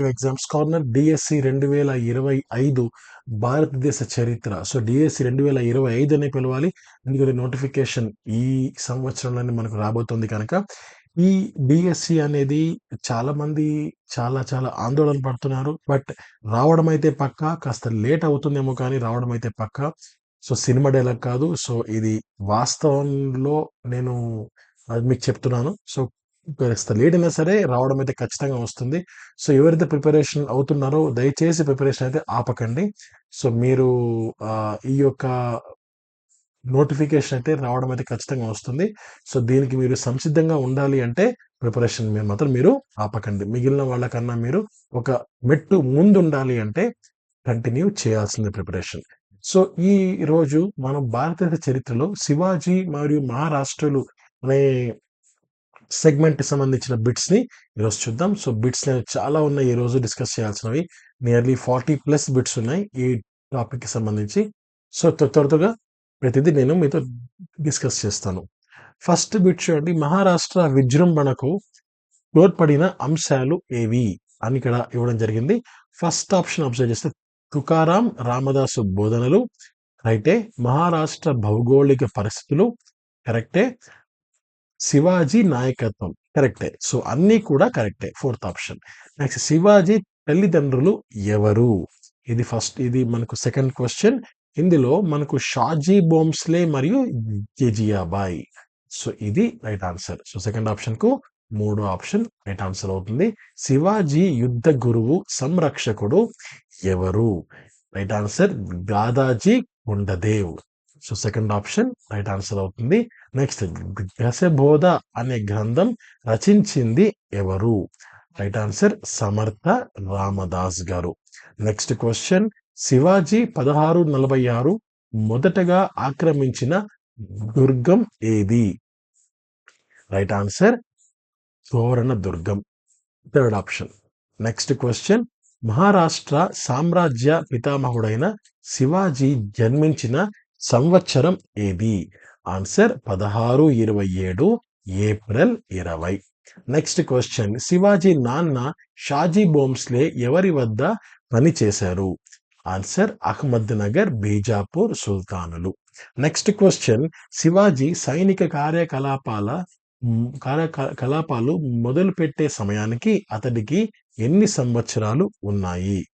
Exams corner DSC రెండు వేల ఇరవై ఐదు భారతదేశ చరిత్ర. సో డిఎస్సి రెండు వేల ఇరవై ఐదు అనే పిలవాలి. ఎందుకంటే నోటిఫికేషన్ ఈ సంవత్సరంలోనే మనకు రాబోతుంది కనుక. ఈ డిఎస్సి అనేది చాలా మంది చాలా చాలా ఆందోళన పడుతున్నారు. బట్ రావడం అయితే పక్క కాస్త లేట్ అవుతుందేమో కానీ రావడం అయితే పక్కా. సో సినిమా డైలాగ్ కాదు. సో ఇది వాస్తవంలో నేను అది మీకు చెప్తున్నాను. సో కాస్త లేట్ అయినా సరే రావడం అయితే ఖచ్చితంగా వస్తుంది. సో ఎవరైతే ప్రిపరేషన్ అవుతున్నారో దయచేసి ప్రిపరేషన్ అయితే ఆపకండి. సో మీరు ఈ యొక్క నోటిఫికేషన్ అయితే రావడం అయితే ఖచ్చితంగా వస్తుంది. సో దీనికి మీరు సంసిద్ధంగా ఉండాలి అంటే ప్రిపరేషన్ మీరు మాత్రం మీరు ఆపకండి. మిగిలిన వాళ్ళకన్నా మీరు ఒక మెట్టు ముందు ఉండాలి అంటే కంటిన్యూ చేయాల్సింది ప్రిపరేషన్. సో ఈ రోజు మనం భారతదేశ చరిత్రలో శివాజీ మరియు మహారాష్ట్రలు అనే సెగ్మెంట్కి సంబంధించిన బిట్స్ని ఈరోజు చూద్దాం. సో బిట్స్ చాలా ఉన్నాయి. ఈ రోజు డిస్కస్ చేయాల్సినవి. నియర్లీ ఫార్టీ ప్లస్ బిట్స్ ఉన్నాయి ఈ టాపిక్కి సంబంధించి. సో త్వర త్వరగా ప్రతిదీ నేను మీతో డిస్కస్ చేస్తాను. ఫస్ట్ బిట్ చూడండి. మహారాష్ట్ర విజృంభణకు తోడ్పడిన అంశాలు ఏవి అని ఇక్కడ ఇవ్వడం జరిగింది. ఫస్ట్ ఆప్షన్ అబ్జర్వ్ చేస్తే తుకారాం రామదాసు బోధనలు. రైటే మహారాష్ట్ర భౌగోళిక పరిస్థితులు. కరెక్టే శివాజీ నాయకత్వం. కరెక్టే. సో అన్నీ కూడా కరెక్టే. Fourth option. నెక్స్ట్ శివాజీ తల్లిదండ్రులు ఎవరు? ఇది ఫస్ట్ ఇది మనకు సెకండ్ క్వశ్చన్. ఇందులో మనకు షాజీ బోమ్స్లే మరియు జెజియాబాయ్. సో ఇది రైట్ ఆన్సర్. సో సెకండ్ ఆప్షన్కు మూడో ఆప్షన్ రైట్ ఆన్సర్ అవుతుంది. శివాజీ యుద్ధ గురువు సంరక్షకుడు ఎవరు? Right answer Dadaji Konddev so second option right answer అవుతుంది. నెక్స్ట్ గసబోధ అనే గ్రంథం రచించింది ఎవరు? రైట్ ఆన్సర్ సమర్థ రామదాస్ గారు. నెక్స్ట్ క్వశ్చన్ శివాజీ పదహారు నలభై ఆరు మొదటగా ఆక్రమించిన దుర్గం ఏది? రైట్ ఆన్సర్ తోరణ దుర్గం. Third option next question Maharashtra సామ్రాజ్య పితామహుడైన శివాజీ జన్మించిన సంవత్సరం ఏది? ఆన్సర్ పదహారు ఇరవై ఏడు ఏప్రిల్ ఇరవై. Next question. శివాజీ నాన్న షాజీ బోమ్స్లే ఎవరి వద్ద పనిచేశారు? Answer Ahmad Nagar Bijapur సుల్తానులు. Next question. Shivaji సైనిక కార్యకలాపాల కార్యకలాపాలు మొదలుపెట్టే సమయానికి అతడికి ఎన్ని సంవత్సరాలు ఉన్నాయి?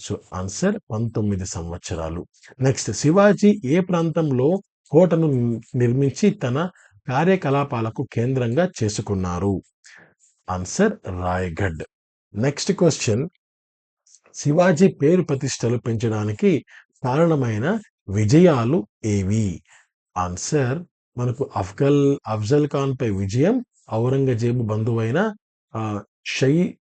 సో ఆన్సర్ పంతొమ్మిది సంవత్సరాలు. నెక్స్ట్ శివాజీ ఏ ప్రాంతంలో కోటను నిర్మించి తన కార్యకలాపాలకు కేంద్రంగా చేసుకున్నారు? Answer Raigad. Next question Shivaji పేరు ప్రతిష్టలు పెంచడానికి కారణమైన విజయాలు ఏవి? ఆన్సర్ మనకు అఫ్గల్ అఫ్జల్ ఖాన్ పై విజయం ఔరంగజేబు బంధువైన ఆ, షై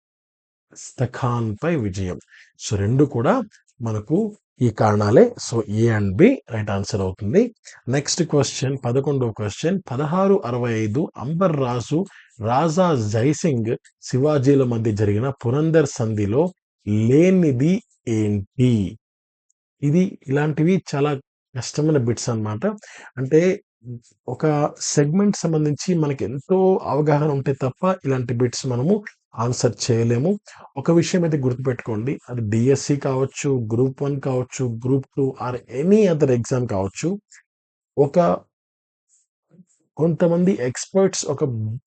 ఖాన్ పై విజయం. సో రెండు కూడా మనకు ఈ కారణాలే. So A and B right answer అవుతుంది. నెక్స్ట్ క్వశ్చన్ పదకొండవ క్వశ్చన్. పదహారు అరవై ఐదు అంబర్ రాజు రాజా జైసింగ్ శివాజీల మధ్య జరిగిన పురందర్ సంధిలో లేనిది ఏంటి? ఇది ఇలాంటివి చాలా కష్టమైన బిట్స్ అన్నమాట. అంటే ఒక సెగ్మెంట్ సంబంధించి మనకి ఎంతో అవగాహన ఉంటే తప్ప ఇలాంటి బిట్స్ మనము ఆన్సర్ చేయలేము. ఒక విషయం అయితే గుర్తుపెట్టుకోండి. అది డిఎస్సి కావచ్చు గ్రూప్ వన్ కావచ్చు group two or any other exam కావచ్చు. ఒక కొంతమంది ఎక్స్పర్ట్స్ ఒక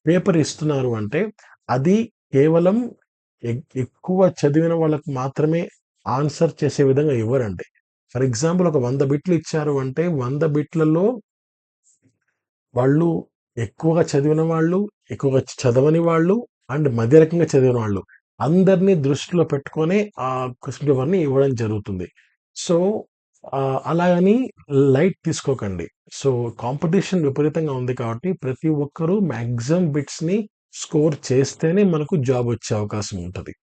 పేపర్ ఇస్తున్నారు అంటే అది కేవలం ఎక్కువ చదివిన వాళ్ళకు మాత్రమే ఆన్సర్ చేసే విధంగా ఇవ్వరండి. ఫర్ ఎగ్జాంపుల్ ఒక వంద బిట్లు ఇచ్చారు అంటే వంద బిట్లలో వాళ్ళు ఎక్కువగా చదివిన వాళ్ళు ఎక్కువగా చదవని వాళ్ళు అండ్ మధ్య రకంగా చదివిన వాళ్ళు అందరినీ దృష్టిలో పెట్టుకొని ఆ క్వశ్చన్ పేపర్ని ఇవ్వడం జరుగుతుంది. సో అలాగని లైట్ తీసుకోకండి. సో కాంపిటీషన్ విపరీతంగా ఉంది కాబట్టి ప్రతి ఒక్కరూ మ్యాక్సిమం బిట్స్ని స్కోర్ చేస్తేనే మనకు జాబ్ వచ్చే అవకాశం ఉంటుంది.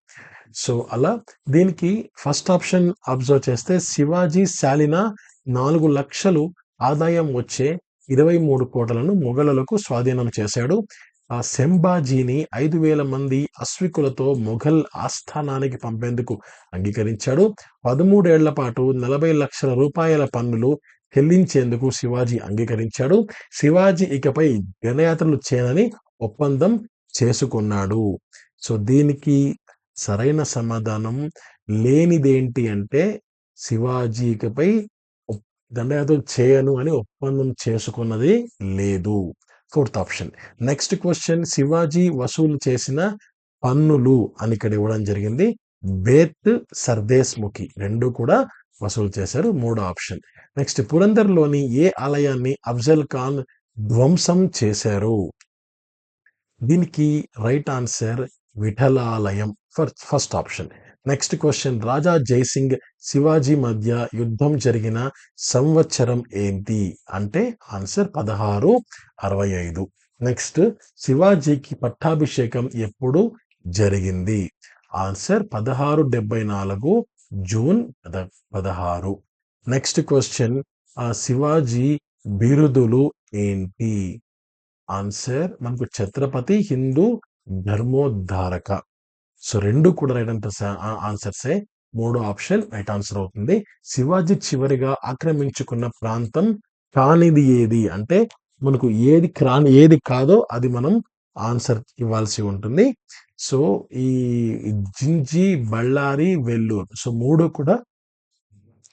సో అలా దీనికి ఫస్ట్ ఆప్షన్ అబ్జర్వ్ చేస్తే శివాజీ శాలిన నాలుగు లక్షలు ఆదాయం వచ్చే ఇరవై మూడు కోటలను మొఘలులకు స్వాధీనం చేశాడు. ఆ శంభాజీని ఐదు వేల మంది అశ్వికులతో మొఘల్ ఆస్థానానికి పంపేందుకు అంగీకరించాడు. పదమూడేళ్ళ పాటు నలభై లక్షల రూపాయల పన్నులు చెల్లించేందుకు శివాజీ అంగీకరించాడు. శివాజీ ఇకపై జనయాత్రలు చేయనని ఒప్పందం చేసుకున్నాడు. సో దీనికి సరైన సమాధానం లేనిదేంటి అంటే శివాజీపై ఒప్- దండయాత్ర చేయను అని ఒప్పందం చేసుకున్నది లేదు. Fourth option. Next question Shivaji వసూలు చేసిన పన్నులు అని ఇక్కడ ఇవ్వడం జరిగింది. బేత్ సర్దేశ్ ముఖి రెండు కూడా వసూలు చేశారు. మూడో ఆప్షన్. నెక్స్ట్ పురందర్లోని ఏ ఆలయాన్ని అఫ్జల్ ఖాన్ ధ్వంసం చేశారు? దీనికి right answer విఠలాలయం. For first option. Next question Raja Jaisingh Shivaji మధ్య యుద్ధం జరిగిన సంవత్సరం ఏంటి? అంటే ఆన్సర్ పదహారు అరవై ఐదు. నెక్స్ట్ శివాజీకి పట్టాభిషేకం ఎప్పుడు జరిగింది? ఆన్సర్ పదహారు డెబ్బై నాలుగు జూన్ పద పదహారు. నెక్స్ట్ క్వశ్చన్ శివాజీ బిరుదులు ఏంటి? ఆన్సర్ మనకు ఛత్రపతి హిందూ ధర్మోద్ధారక. సో రెండు కూడా రైట్ ఆన్సర్ ఆన్సర్సే మూడో ఆప్షన్ రైట్ ఆన్సర్ అవుతుంది. శివాజీ చివరిగా ఆక్రమించుకున్న ప్రాంతం కానిది ఏది? అంటే మనకు ఏది క్రాని ఏది కాదో అది మనం ఆన్సర్ ఇవ్వాల్సి ఉంటుంది. సో ఈ జింజి బళ్ళారి వెల్లూరు సో మూడు కూడా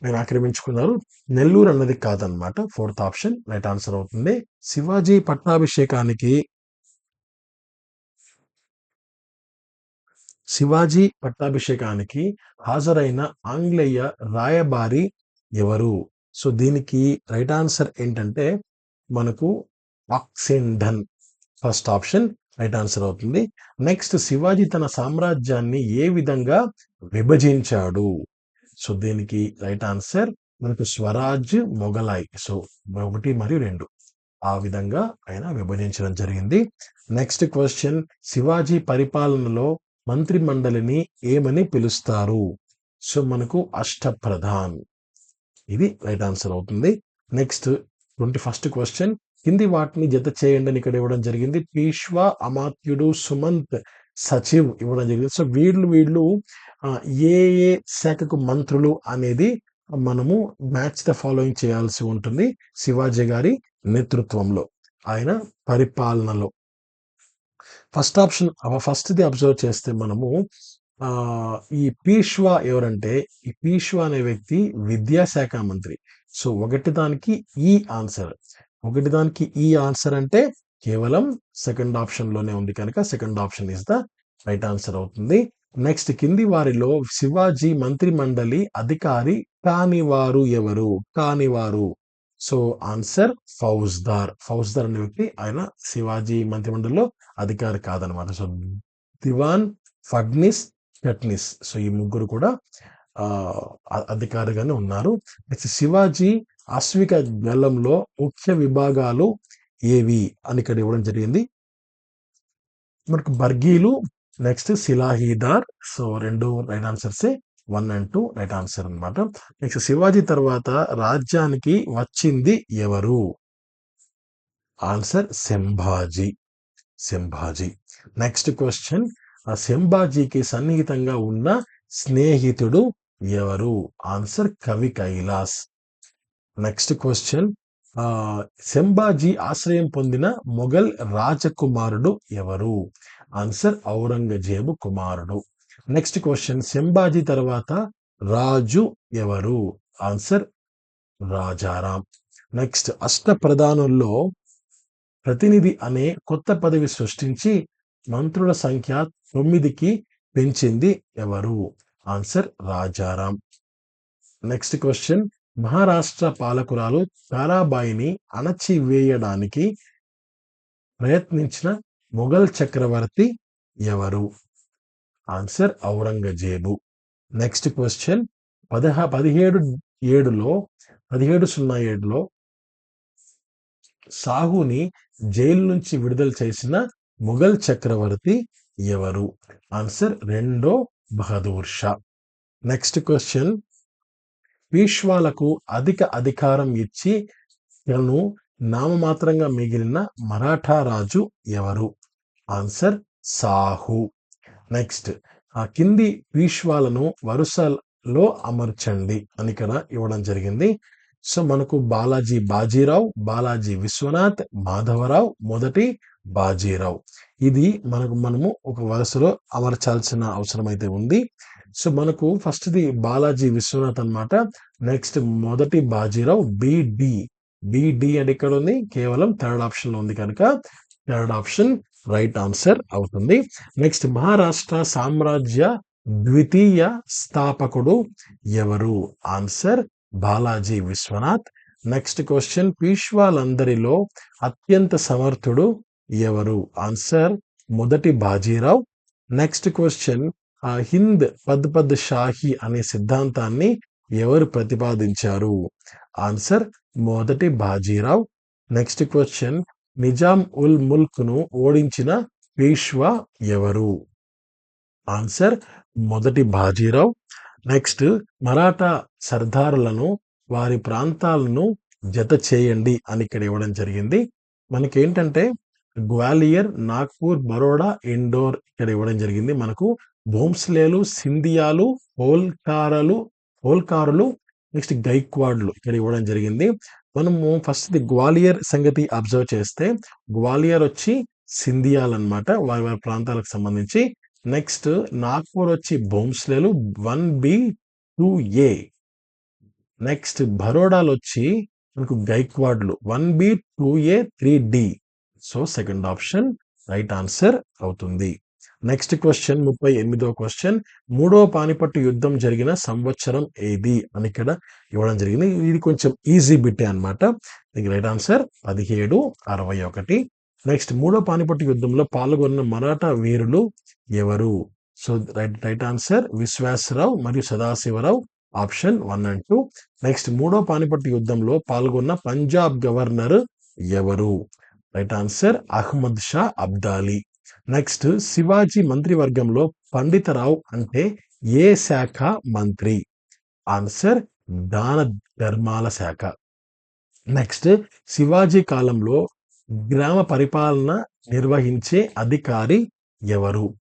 ఆయన ఆక్రమించుకున్నారు. నెల్లూరు అన్నది కాదనమాట ఫోర్త్ ఆప్షన్ రైట్ ఆన్సర్ అవుతుంది. శివాజీ పట్టాభిషేకానికి శివాజీ పట్టాభిషేకానికి హాజరైన ఆంగ్లేయ రాయబారి ఎవరు? సో దీనికి రైట్ ఆన్సర్ ఏంటంటే మనకు ఆక్సిండన్ ఫస్ట్ ఆప్షన్ రైట్ ఆన్సర్ అవుతుంది. నెక్స్ట్ శివాజీ తన సామ్రాజ్యాన్ని ఏ విధంగా విభజించాడు? సో దీనికి రైట్ ఆన్సర్ మనకు స్వరాజ్ మొఘలాయ్. సో ఒకటి మరియు రెండు ఆ విధంగా ఆయన విభజించడం జరిగింది. నెక్స్ట్ క్వశ్చన్ శివాజీ పరిపాలనలో మంత్రి మండలిని ఏమని పిలుస్తారు? సో మనకు అష్టప్రధాన్. ఇది రైట్ ఆన్సర్ అవుతుంది. Next twenty first question. కింది వాటిని జత చేయండి అని ఇక్కడ ఇవ్వడం జరిగింది. పీష్వా అమాత్యుడు సుమంత్ సచివ్ ఇవ్వడం జరిగింది. సో వీళ్ళు వీళ్ళు ఏ ఏ శాఖకు మంత్రులు అనేది మనము మ్యాచ్ ద ఫాలోయింగ్ చేయాల్సి ఉంటుంది శివాజీ గారి నేతృత్వంలో. ఆయన పరిపాలనలో. ఫస్ట్ ఆప్షన్ ఫస్ట్ది అబ్జర్వ్ చేస్తే మనము ఆ ఈ పీష్వా ఎవరంటే ఈ పీష్వా అనే వ్యక్తి విద్యాశాఖ మంత్రి. సో ఒకటి దానికి ఈ ఆన్సర్ ఒకటి దానికి ఈ ఆన్సర్ అంటే కేవలం సెకండ్ ఆప్షన్లోనే ఉంది కనుక second option is the right answer అవుతుంది. నెక్స్ట్ కింది వారిలో శివాజీ మంత్రి మండలి అధికారి కాని వారు ఎవరు? కాని వారు సో ఆన్సర్ ఫౌజ్దార్. ఫౌజ్దార్ అనే వ్యక్తి ఆయన శివాజీ మంత్రిమండలిలో అధికారి కాదనమాట. సో దివాన్ ఫడ్నిస్ కట్నిస్ సో ఈ ముగ్గురు కూడా అధికారిగానే ఉన్నారు. నెక్స్ట్ శివాజీ అశ్విక గల్లంలో ముఖ్య విభాగాలు ఏవి అని ఇక్కడ ఇవ్వడం జరిగింది. మనకు బర్గీలు నెక్స్ట్ శిలాహీదార్. సో రెండు right ఆన్సర్సే. One and two right answer అన్నమాట. నెక్స్ట్ శివాజీ తర్వాత రాజ్యానికి వచ్చింది ఎవరు? Answer Sambhaji. Sambhaji. Next question. ఆ శంభాజీకి సన్నిహితంగా ఉన్న స్నేహితుడు ఎవరు? ఆన్సర్ కవి కైలాస్. Next question. ఆ ఆశ్రయం పొందిన మొఘల్ రాజకుమారుడు ఎవరు? ఆన్సర్ ఔరంగజేబు కుమారుడు. నెక్స్ట్ క్వశ్చన్ సింబాజీ తర్వాత రాజు ఎవరు ఆన్సర్ రాజారాం నెక్స్ట్ అష్ట ప్రధానుల్లో ప్రతినిధి అనే కొత్త పదవి సృష్టించి మంత్రుల సంఖ్య తొమ్మిదికి పెంచింది ఎవరు answer Rajaram next question Maharashtra పాలకురాలు తారాబాయిని అణచివేయడానికి ప్రయత్నించిన మొఘల్ చక్రవర్తి ఎవరు ఆన్సర్ ఔరంగజేబు. Next question. పదహ పదిహేడు ఏడులో పదిహేడు సున్నా ఏడులో సాహుని జైలు నుంచి విడుదల చేసిన మొఘల్ చక్రవర్తి ఎవరు? ఆన్సర్ రెండో బహదూర్ షా నెక్స్ట్ క్వశ్చన్. పీష్వాలకు అధిక అధికారం ఇచ్చి తను నామమాత్రంగా మిగిలిన మరాఠా రాజు ఎవరు? ఆన్సర్ సాహు. నెక్స్ట్ ఆ కింది పీష్వాలను వరుసలో అమర్చండి అని ఇక్కడ ఇవ్వడం జరిగింది. సో మనకు బాలాజీ బాజీరావు బాలాజీ విశ్వనాథ్ మాధవరావు మొదటి బాజీరావు. ఇది మనకు మనము ఒక వరుసలో అమర్చాల్సిన అవసరం అయితే ఉంది. సో మనకు ఫస్ట్ది బాలాజీ విశ్వనాథ్ అన్నమాట. నెక్స్ట్ మొదటి బాజీరావు బిడి. బిడి అని ఇక్కడ ఉంది? కేవలం థర్డ్ ఆప్షన్లో ఉంది కనుక. థర్డ్ ఆప్షన్ రైట్ ఆన్సర్ అవుతుంది. నెక్స్ట్ మహారాష్ట్ర సామ్రాజ్య ద్వితీయ స్థాపకుడు ఎవరు? Answer Balaji Vishwanath. Next question పీష్వాలందరిలో అత్యంత సమర్థుడు ఎవరు? ఆన్సర్ మొదటి బాజీరావ్. నెక్స్ట్ క్వశ్చన్ హింద్ పద్ పద్ షాహి అనే సిద్ధాంతాన్ని ఎవరు ప్రతిపాదించారు? ఆన్సర్ మొదటి బాజీరావ్. నెక్స్ట్ క్వశ్చన్ నిజాం ఉల్ ముల్క్ను ఓడించిన పేష్వా ఎవరు? ఆన్సర్ మొదటి బాజీరావు. నెక్స్ట్ మరాఠా సర్దారులను వారి ప్రాంతాలను జత చేయండి అని ఇక్కడ ఇవ్వడం జరిగింది. మనకేంటంటే గ్వాలియర్ నాగ్పూర్ బరోడా ఇండోర్ ఇక్కడ ఇవ్వడం జరిగింది. మనకు భోంస్లేలు సింధియాలు హోల్కారలు హోల్కారులు నెక్స్ట్ గైక్వాడ్లు ఇక్కడ ఇవ్వడం జరిగింది. మనము ఫస్ట్ది గ్వాలియర్ సంగతి అబ్జర్వ్ చేస్తే గ్వాలియర్ వచ్చి సింధియాల్ అనమాట వారి వారి ప్రాంతాలకు సంబంధించి. నెక్స్ట్ నాగ్పూర్ వచ్చి భోంస్లేలు one B two A. Next బరోడాలు వచ్చి మనకు గైక్వాడ్లు one B two A three D. So second option right answer అవుతుంది. నెక్స్ట్ క్వశ్చన్ ముప్పై ఎనిమిదో క్వశ్చన్ మూడో పానిపట్టు యుద్ధం జరిగిన సంవత్సరం ఏది? అని ఇక్కడ ఇవ్వడం జరిగింది. ఇది కొంచెం ఈజీ బిట్టే అనమాట దీనికి రైట్ ఆన్సర్ పదిహేడు అరవై ఒకటి. నెక్స్ట్ మూడో పానిపట్టు యుద్ధంలో పాల్గొన్న మరాఠా వీరులు ఎవరు? So right right answer Vishwasrao మరియు Sadashivrao. Option one and two next మూడో పానిపట్టు యుద్ధంలో పాల్గొన్న పంజాబ్ గవర్నర్ ఎవరు? Right answer Ahmad Shah Abdali. Next Shivaji మంత్రివర్గంలో పండితరావు అంటే ఏ శాఖ మంత్రి? ఆన్సర్ దాన ధర్మాల శాఖ. నెక్స్ట్ శివాజీ కాలంలో గ్రామ పరిపాలన నిర్వహించే అధికారి ఎవరు?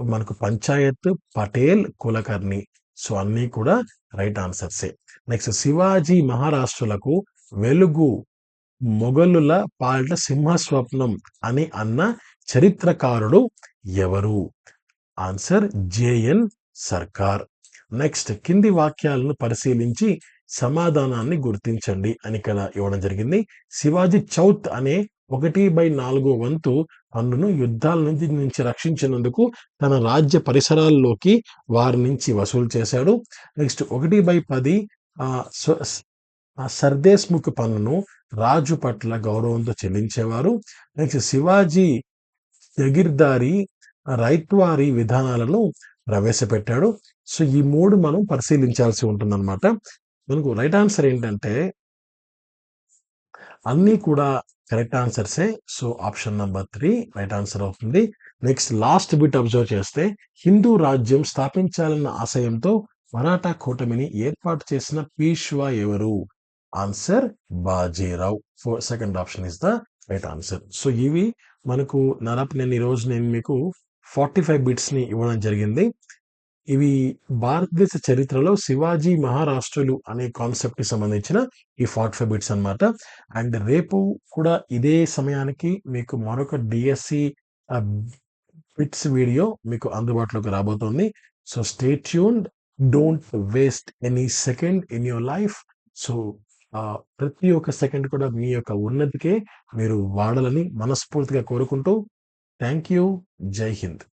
మనకు పంచాయత్ పటేల్ కులకర్ణి. సో అన్నీ కూడా రైట్ ఆన్సర్సే. నెక్స్ట్ శివాజీ మహారాష్ట్రులకు వెలుగు మొఘలుల పాలిట సింహస్వప్నం అని అన్న చరిత్రకారుడు ఎవరు? ఆన్సర్ జేఎన్ సర్కార్. నెక్స్ట్ కింది వాక్యాలను పరిశీలించి సమాధానాన్ని గుర్తించండి అని ఇక్కడ ఇవ్వడం జరిగింది. శివాజీ చౌత్ అనే ఒకటి బై నాలుగో వంతు పన్నును యుద్ధాల నుంచి నుంచి రక్షించినందుకు తన రాజ్య పరిసరాల్లోకి వారి నుంచి వసూలు చేశాడు. నెక్స్ట్ ఒకటి బై పది ఆ సర్దేశ్ముఖ్ పన్నును రాజు పట్ల గౌరవంతో చెల్లించేవారు. నెక్స్ట్ శివాజీ జగిర్దారి రైత్వారి విధానాలను ప్రవేశపెట్టాడు. సో ఈ మూడు మనం పరిశీలించాల్సి ఉంటుందన్నమాట. మనకు రైట్ ఆన్సర్ ఏంటంటే అన్నీ కూడా correct ఆన్సర్సే. So option number three right answer అవుతుంది. నెక్స్ట్ లాస్ట్ బిట్ అబ్జర్వ్ చేస్తే హిందూ రాజ్యం స్థాపించాలన్న ఆశయంతో మరాఠా కూటమిని ఏర్పాటు చేసిన పీష్వా ఎవరు? Answer Bajirao. Four second option is the right answer. So ఇవి మనకు నరప్ నేను ఈరోజు నేను మీకు ఫార్టీ ఫైవ్ బిట్స్ని ఇవ్వడం జరిగింది. ఇవి భారతదేశ చరిత్రలో శివాజీ మహారాష్ట్రులు అనే కాన్సెప్ట్కి సంబంధించిన ఈ ఫార్టీ ఫైవ్ బిట్స్ అనమాట అండ్ రేపు కూడా ఇదే సమయానికి మీకు మరొక డిఎస్సి బిట్స్ వీడియో మీకు అందుబాటులోకి రాబోతోంది. So stay tuned don't waste any second in your life. So ప్రతి ఒక్క సెకండ్ కూడా మీ యొక్క ఉన్నతికే మీరు వాడాలని మనస్ఫూర్తిగా కోరుకుంటూ థ్యాంక్ యూ జై హింద్.